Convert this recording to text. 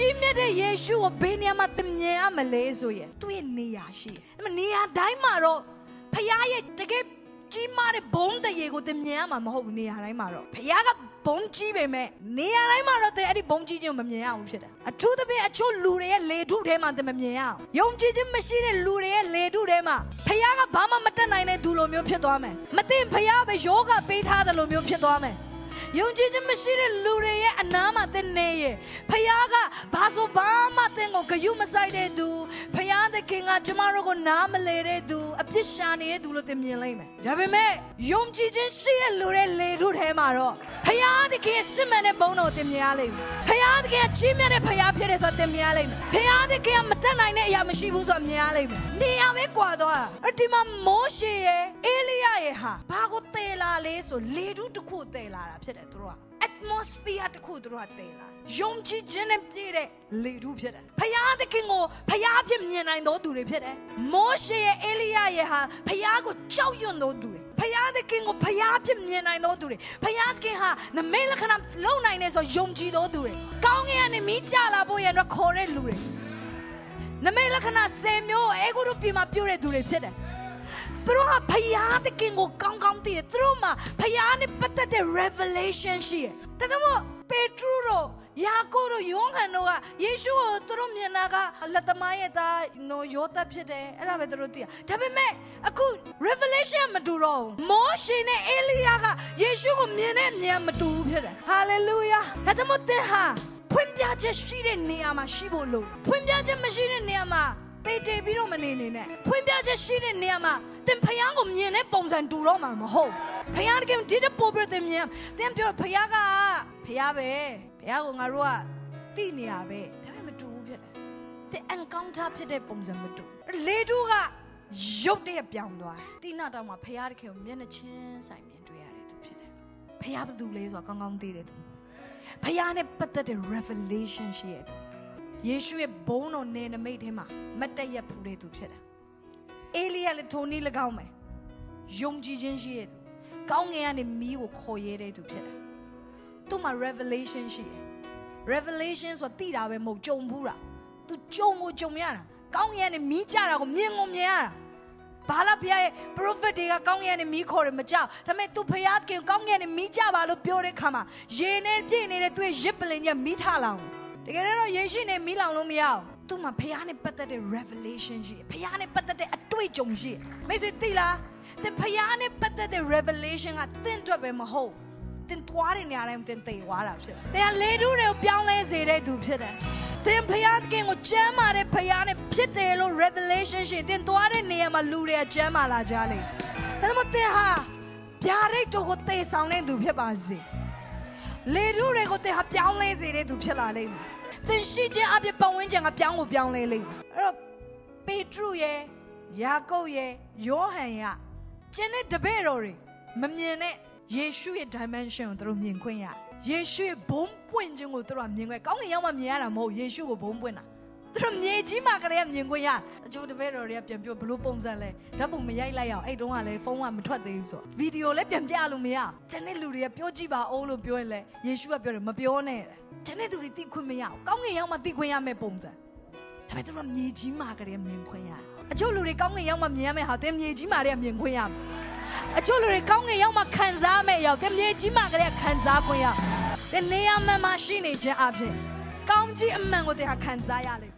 ကြီးမြတ်တဲ့ယေရှုကိုဘယ်နေရာမှာသင်မြင်ရမလဲဆိုရင်သူ့ရဲ့နေရာရှိတယ်။အဲ့မနေရာတိုင်းမှာတော့ဖခင်ရဲ့တကယ်ကြီးမားတဲ့ဘုံတရေကိုသင်မြင်ရမှာမဟုတ်ဘူးနေရာတိုင်းမှာတော့ဖခင်ကဘုံကြီးပေမဲ့နေရာတိုင်းမှာတော့သင်အဲ့ဒီဘုံကြီးခြင်းကိုမမြင်ရဘူးဖြစ်တယ်။အထူးသဖြင့်အချို့လူတွေရဲ့လေထုထဲမှာသင်မမြင်ရအောင်။ယုံကြည်ခြင်းမရှိတဲ့လူတွေရဲ့လေထုထဲမှာဖခင်ကဘာမှမတတ်နိုင်တဲ့သူလိုမျိုးဖြစ်သွားမယ်။မသိဖခင်ပဲယောဂပေးထားတယ်လို့မျိုးဖြစ်သွားမယ်။ယုံကြည်ခြင်းမရှိတဲ့လူတွေရဲ့အနားမှာသင်နေရဲ့ဖခင်ကဘာဆိုဘာမှသင်ကို ဂယုမဆိုင်တဲ့သူဖခင်သခင်ကကျမတို့ကိုနားမလဲတဲ့သူအပြစ်ရှာနေတဲ့သူလို့သင်မြင်လိမ့်မယ်ဒါပေမဲ့ယုံကြည်ခြင်းရှိတဲ့လူတွေလေထုထဲမှာတော့ဖခင်သခင်ရဲ့စစ်မှန်တဲ့ဘုန်းတော်ကိုသင်မြင်ရလိမ့်မယ်ဖခင်သခင်ကကြီးမြတ်တဲ့ဖခင်ဖြစ်တယ်ဆိုတော့သင်မြင်ရလိမ့်မယ်ဖခင်သခင်ကမတတ်နိုင်တဲ့အရာမရှိဘူးဆိုတော့မြင်ရလိမ့်မယ်နေရာပဲကွာသွားတာအဲ့ဒီမှာမောရှေရဲ့အေလိယရဲ့ဟာဘာကိုတည်လာလဲဆိုလေထုတစ်ခုတည်လာတာဖြစ်တယ်သူတို့က atmosphere တစ်ခုသူတို့ကတည်လာယုံကြည်ခြင်းနဲ့ပြည့်တဲ့လေထုဖြစ်တယ်ဖယားသခင်ကိုဖယားဖြစ်မြင်နိုင်တော်သူတွေဖြစ်တယ်မောရှေရဲ့အေလိယရဲ့ဟာဖယားကိုကြောက်ရွံ့တော်သူတွေဖယားသခင်ကိုဖယားဖြစ်မြင်နိုင်တော်သူတွေဖယားသခင်ဟာနမိတ်လက္ခဏာလုံနိုင်နေဆိုယုံကြည်တော်သူတွေကောင်းကင်ကနေမိကြလာဖို့ရတော့ခေါ်တဲ့လူတွေနမိတ်လက္ခဏာ10မျိုးအေဂုရုပြည်မှာပြုတဲ့သူတွေဖြစ်တယ်သူတို့ကဖယားတခင်ကိုကောင်းကောင်းသိတယ်သူတို့မှာဖယားနဲ့ပတ်သက်တဲ့ revelation ရှိတယ် ဒါကြောင့်မို့ပေထရုတို့ယာကိုတို့ယောဟန်တို့ကယေရှုကိုသူတို့မြင်တာကလက်သမားရဲ့သားနော်ယောသဖြစ်တယ်အဲ့ဒါပဲသူတို့သိရဒါပေမဲ့အခု revelation မတူတော့ဘူးမောရှေနဲ့အေလိယားကယေရှုကိုမြင်တဲ့မြင်မတူဘူးဖြစ်တယ် hallelujah ဒါကြောင့်မို့သင်ဟာဖွင့်ပြချက်ရှိတဲ့နေရာမှာရှိဖို့လို့ဖွင့်ပြချက်မရှိတဲ့နေရာမှာပေတေပြီးတော့မနေနေနဲ့ဖွင့်ပြချက်ရှိတဲ့နေရာမှာတင်ဖယားကိုမြင်တဲ့ပုံစံတူတော့မှာမဟုတ်ဖယားတကယ်ဒီတဲ့ပေါ်ပြတဲ့မြင်တင်ပြောဖယားက ဖယားပဲဖယားကိုငါတို့ကတိနေရပဲဒါပေမဲ့မတူဘူးဖြစ်တယ်တင် encounter ဖြစ်တဲ့ပုံစံမတူလေတူကရုတ်တရက်ပြောင်းသွားတယ်တိနာတောင်မှာဖယားတကယ်ကိုမျက်နှာချင်းဆိုင်မြင်တွေ့ရတယ်သူဖြစ်တယ်ဖယားဘယ်သူလဲဆိုတာကောင်းကောင်းသိတယ်သူဖယားနဲ့ပတ်သက်တဲ့ revelation ရှိရတယ်ယေရှုရဲ့ဘုန်းတော်နယ်နမိတ်ထဲမှာမတ်တက်ရက်ဖူးတဲ့သူဖြစ်တယ်။အေလိယလည်းထိုနည်း၎င်းမယ်။ယုံကြည်ခြင်းရှိတဲ့သူ။ကောင်းငင်ကနေမီးကိုခေါ်ရဲတဲ့သူဖြစ်တယ်။ သူ့မှာ revelation ရှိတယ်။ revelation ဆိုတာသိတာပဲမဟုတ်ကြုံဘူးတာ။ तू ကြုံကိုကြုံရတာ။ကောင်းငင်ကနေမီးကြတာကိုမြင်ကိုမြင်ရတာ။ဘာလာဖျားရဲ့ prophet တွေကကောင်းငင်ကနေမီးခေါ်တယ်မကြောက်။ဒါပေမဲ့ तू ဖျားခင်ကောင်းငင်ကနေမီးကြပါလို့ပြောတဲ့ခါမှာရေနဲ့ပြည့်နေတဲ့သူ့ရဲ့ရစ်ပလင်ကြီးမီးထလောင်တယ်တကယ်တော့ယေရှုနဲ့မီးလောင်လို့မရအောင်သူ့မှာဖခင်နဲ့ပတ်သက်တဲ့ revelation ရှိတယ်ဖခင်နဲ့ပတ်သက်တဲ့အတွေ့အကြုံရှိတယ်မိတ်ဆွေသိလားသင်ဖခင်နဲ့ပတ်သက်တဲ့ revelation ကသင်အတွက်ပဲမဟုတ် သင်တွားတဲ့နေရာတိုင်းသင်သိသွားတာဖြစ်တယ်သင်ကလေထုတွေကိုပြောင်းလဲစေတဲ့သူဖြစ်တယ်သင်ဖခင်ကင်ကိုကျမ်းမာတဲ့ဖခင်နဲ့ဖြစ်တယ်လို့ revelation ရှိတယ်သင်တွားတဲ့နေရာမှာလူတွေကကျမ်းမာလာကြလိမ့်မယ်ဒါကြောင့်မို့သင်ဟာဗျာဒိတ်တို့ကိုသေဆောင်တဲ့သူဖြစ်ပါစေလေထုတွေကိုသင်ဟာပြောင်းလဲစေတဲ့သူဖြစ်လာလိမ့်မယ်။သင်ရှိခြင်းအပြည့်ပတ်ဝန်းကျင်ကပြောင်းကိုပြောင်းလဲလိမ့်မယ်။အဲ့တော့ပေတရုရဲ့ယာကုပ်ရဲ့ယောဟန်ရဲ့ကျန်တဲ့တပည့်တော်တွေမမြင်တဲ့ ယေရှုရဲ့ dimension ကိုသူတို့မြင်ခွင့်ရတယ်။ယေရှုရဲ့ဘုံပွင့်ခြင်းကိုသူတို့ကမြင်ခွင့်ကောင်းကင်ရောက်မှမြင်ရတာမဟုတ်ယေရှုကိုဘုံပွင့်တာ။သူတို့မြေကြီးမှာကလေးကမြင်ခွင့်ရအချို့တပည့်တော်တွေကပြန်ပြောဘလို့ပုံစံလဲဓာတ်ပုံမရိုက်လိုက်ရအောင်အဲ့တုန်းကလည်းဖုန်းကမထွက်သေးဘူးဆိုဗီဒီယိုလည်းပြန်ပြလို့မရအောင်ကျန်တဲ့လူတွေကပြောကြည့်ပါအောင်လို့ပြောရင်လေယေရှုကပြောတယ်မပြောနဲ့တဲ့ကျန်တဲ့သူတွေသိခွင့်မရအောင်ကောင်းကင်ရောက်မှသိခွင့်ရမယ့်ပုံစံဒါပေမဲ့သူတို့ကမြေကြီးမှာကလေးမြင်ခွင့်ရအချို့လူတွေကောင်းကင်ရောက်မှမြင်ရမယ့်ဟာသင်မြေကြီးမှာတည်းကမြင်ခွင့်ရမယ်အချို့လူတွေကောင်းကင်ရောက်မှခံစား မယ့်ရောက်သင်မြေကြီးမှာကလေးကခံစားခွင့်ရတဲ့နေရာမှန်မှရှိနေခြင်းအပြင်ကောင်းကြီးအမှန်ကိုသင်ဟာခံစားရလိမ့်မယ်